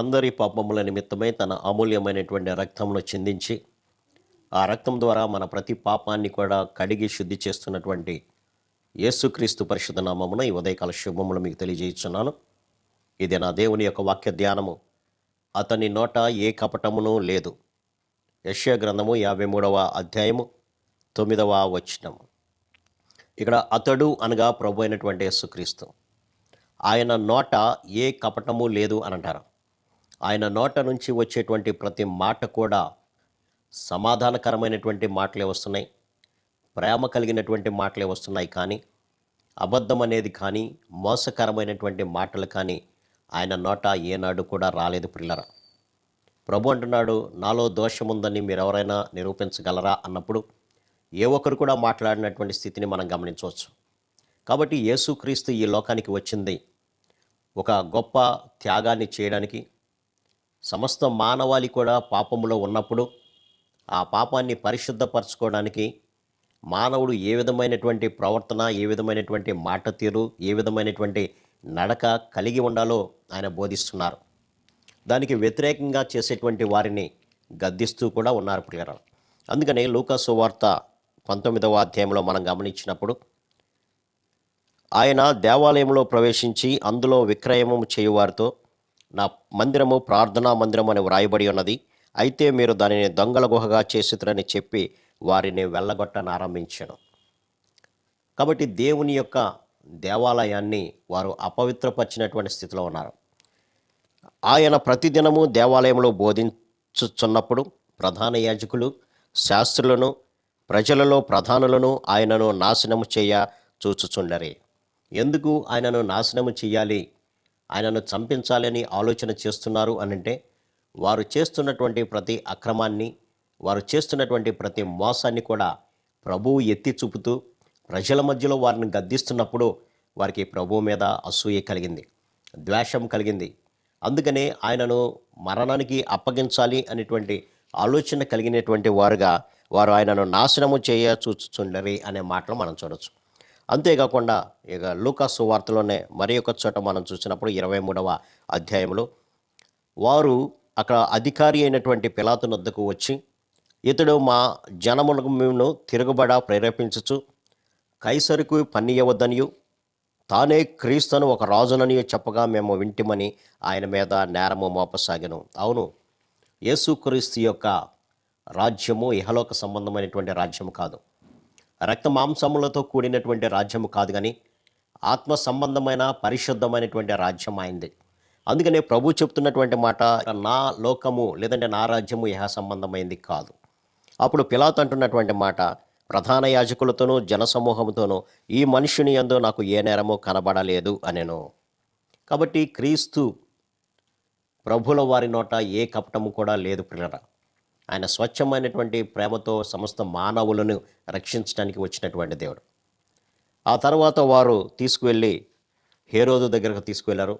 మనందరి పాపముల నిమిత్తమై తన అమూల్యమైనటువంటి రక్తమును చిందించి ఆ రక్తం ద్వారా మన ప్రతి పాపాన్ని కూడా కడిగి శుద్ధి చేస్తున్నటువంటి యేసుక్రీస్తు పరిషత్ నామమున ఈ ఉదయకాల శుభములు మీకు తెలియజేస్తున్నాను. ఇది నా దేవుని యొక్క వాక్య ధ్యానము. అతని నోట ఏ కపటమును లేదు. యశ్య గ్రంథము యాభై మూడవ అధ్యాయము తొమ్మిదవ వచనము. ఇక్కడ అతడు అనగా ప్రభు అయినటువంటి యేసుక్రీస్తు. ఆయన నోట ఏ కపటము లేదు అని అంటారు. ఆయన నోట నుంచి వచ్చేటువంటి ప్రతి మాట కూడా సమాధానకరమైనటువంటి మాటలే వస్తున్నాయి. ప్రేమ కలిగినటువంటి మాటలే వస్తున్నాయి కానీ అబద్ధం అనేది కానీ మోసకరమైనటువంటి మాటలు కానీ ఆయన నోట ఏనాడు కూడా రాలేదు పిల్లరా ప్రభు అంటున్నాడు నాలో దోషముందని మీరు ఎవరైనా నిరూపించగలరా? అన్నప్పుడు ఏ ఒక్కరు కూడా మాట్లాడినటువంటి స్థితిని మనం గమనించవచ్చు. కాబట్టి యేసుక్రీస్తు ఈ లోకానికి వచ్చింది. ఒక గొప్ప త్యాగాన్ని చేయడానికి సమస్త మానవాళి కూడా పాపములో ఉన్నప్పుడు ఆ పాపాన్ని పరిశుద్ధపరచుకోవడానికి మానవుడు ఏ విధమైనటువంటి ప్రవర్తన ఏ విధమైనటువంటి మాట తీరు ఏ విధమైనటువంటి నడక కలిగి ఉండాలో ఆయన బోధిస్తున్నారు. దానికి వ్యతిరేకంగా చేసేటువంటి వారిని గద్దిస్తూ కూడా ఉన్నారు ప్రియర అందుకనే లూకాసు వార్త పంతొమ్మిదవ అధ్యాయంలో మనం గమనించినప్పుడు ఆయన దేవాలయంలో ప్రవేశించి అందులో విక్రయము చేయువారితో నా మందిరము ప్రార్థనా మందిరం అని వ్రాయబడి ఉన్నది. అయితే మీరు దానిని దొంగల గుహగా చేసిరని చెప్పి వారిని వెళ్ళగొట్టనారంభించాను కాబట్టి దేవుని యొక్క దేవాలయాన్ని వారు అపవిత్రపరిచినటువంటి స్థితిలో ఉన్నారు. ఆయన ప్రతిదినము దేవాలయంలో బోధించుచున్నప్పుడు ప్రధాన యాజకులు శాస్త్రులను ప్రజలలో ప్రధానులను ఆయనను నాశనము చేయ చూచుచుండరే. ఎందుకు ఆయనను నాశనము చేయాలి? ఆయనను చంపించాలని ఆలోచన చేస్తున్నారు అనంటే వారు చేస్తున్నటువంటి ప్రతి అక్రమాన్ని వారు చేస్తున్నటువంటి ప్రతి మోసాన్ని కూడా ప్రభువు ఎత్తి చూపుతూ ప్రజల మధ్యలో వారిని గద్దిస్తున్నప్పుడు వారికి ప్రభువు మీద అసూయ కలిగింది ద్వేషం కలిగింది. అందుకనే ఆయనను మరణానికి అప్పగించాలి అనేటువంటి ఆలోచన కలిగినటువంటి వారుగా వారు ఆయనను నాశనము చేయ చూచుచుండరి అనే మాటలు మనం చూడొచ్చు. అంతేకాకుండా ఇక లూకాసు వార్తలోనే మరి ఒక చోట మనం చూసినప్పుడు ఇరవై మూడవ అధ్యాయంలో వారు అక్కడ అధికారి అయినటువంటి పిలాతు వద్దకు వచ్చి ఇతడు మా జనములను తిరుగుబడ ప్రేరేపించచ్చు కైసరుకు పన్నియవద్దనియు తానే క్రీస్తును ఒక రాజునని చెప్పగా మేము వింటిమని ఆయన మీద నేరము మోపసాగను. అవును యేసుక్రీస్తు యొక్క రాజ్యము ఇహలోక సంబంధమైనటువంటి రాజ్యము కాదు. రక్త మాంసములతో కూడినటువంటి రాజ్యము కాదు కానీ ఆత్మ సంబంధమైన పరిశుద్ధమైనటువంటి రాజ్యం అయింది. అందుకనే ప్రభు చెప్తున్నటువంటి మాట నా లోకము లేదంటే నా రాజ్యము యహ సంబంధమైంది కాదు. అప్పుడు పిలాత్ అంటున్నటువంటి మాట ప్రధాన యాజకులతోనూ జనసమూహంతోనూ ఈ మనుషుని ఎందు నాకు ఏ నేరమో కనబడలేదు అనెను. కాబట్టి క్రీస్తు ప్రభుల వారి నోట ఏ కపటము కూడా లేదు పిల్లరా. ఆయన స్వచ్ఛమైనటువంటి ప్రేమతో సమస్త మానవులను రక్షించడానికి వచ్చినటువంటి దేవుడు. ఆ తర్వాత వారు తీసుకువెళ్ళి హేరోదు దగ్గరకు తీసుకువెళ్ళారు.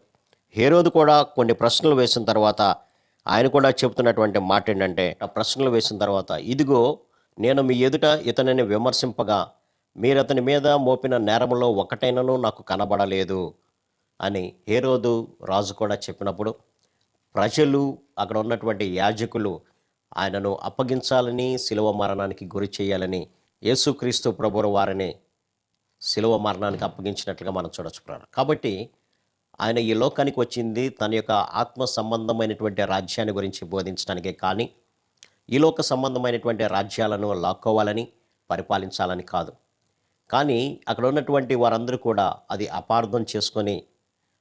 హేరోదు కూడా కొన్ని ప్రశ్నలు వేసిన తర్వాత ఆయన కూడా చెబుతున్నటువంటి మాట ఏంటంటే ఆ ప్రశ్నలు వేసిన తర్వాత ఇదిగో నేను మీ ఎదుట ఇతనిని విమర్శింపగా మీరు అతని మీద మోపిన నేరములో ఒకటైనను నాకు కనబడలేదు అని హేరోదు రాజు కూడా చెప్పినప్పుడు ప్రజలు అక్కడ ఉన్నటువంటి యాజకులు ఆయనను అప్పగించాలని శిలువ మరణానికి గురి చేయాలని యేసుక్రీస్తు ప్రభుర వారిని శిలువ మరణానికి అప్పగించినట్లుగా మనం చూడొచ్చు కాబట్టి ఆయన ఈ లోకానికి వచ్చింది తన యొక్క ఆత్మ సంబంధమైనటువంటి రాజ్యాన్ని గురించి బోధించడానికే కానీ ఈ లోక సంబంధమైనటువంటి రాజ్యాలను లాక్కోవాలని పరిపాలించాలని కాదు. కానీ అక్కడ ఉన్నటువంటి వారందరూ కూడా అది అపార్థం చేసుకొని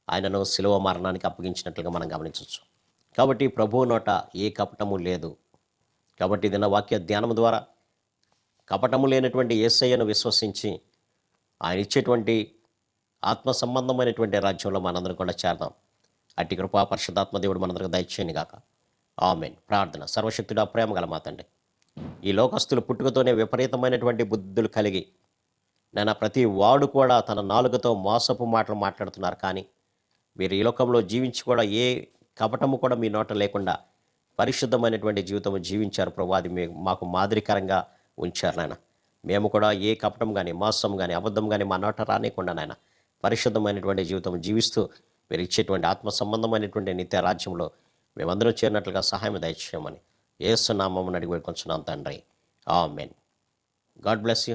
ఆయనను శిలువ మరణానికి అప్పగించినట్లుగా మనం గమనించవచ్చు. కాబట్టి ప్రభువు నోట ఏ కపటము లేదు. కాబట్టి నా వాక్య ధ్యానం ద్వారా కపటము లేనటువంటి ఏసయ్యను విశ్వసించి ఆయన ఇచ్చేటువంటి ఆత్మ సంబంధమైనటువంటి రాజ్యంలో మనందరం కూడా చేరదాం. అట్టి కృపా పరిశుద్ధాత్మ దేవుడు మనందరికి దయచేయని గాక. ఆమెన్. ప్రార్థన. సర్వశక్తుడా ప్రేమ గల మాతండి ఈ లోకస్తులు పుట్టుకతోనే విపరీతమైనటువంటి బుద్ధులు కలిగి నేను ప్రతి వాడు కూడా తన నాలుకతో మోసపు మాటలు మాట్లాడుతున్నారు. కానీ మీరు ఈ లోకంలో జీవించి కూడా ఏ కపటము కూడా మీ నోట లేకుండా పరిశుద్ధమైనటువంటి జీవితం జీవించారు ప్రభు. అది మీ మాకు మాదిరికరంగా ఉంచారు నాయన. మేము కూడా ఏ కపటం కానీ మోసం కానీ అబద్ధం కానీ మా నోట రానికుండా నాయన పరిశుద్ధమైనటువంటి జీవితం జీవిస్తూ మీరు ఇచ్చేటువంటి ఆత్మ సంబంధమైనటువంటి నిత్య రాజ్యంలో మేమందరం చేరినట్లుగా సహాయం దయచేయమని ఏసునామం అడిగి వేడుకొంచున్నాం తండ్రి. ఆ ఆమెన్. God bless you.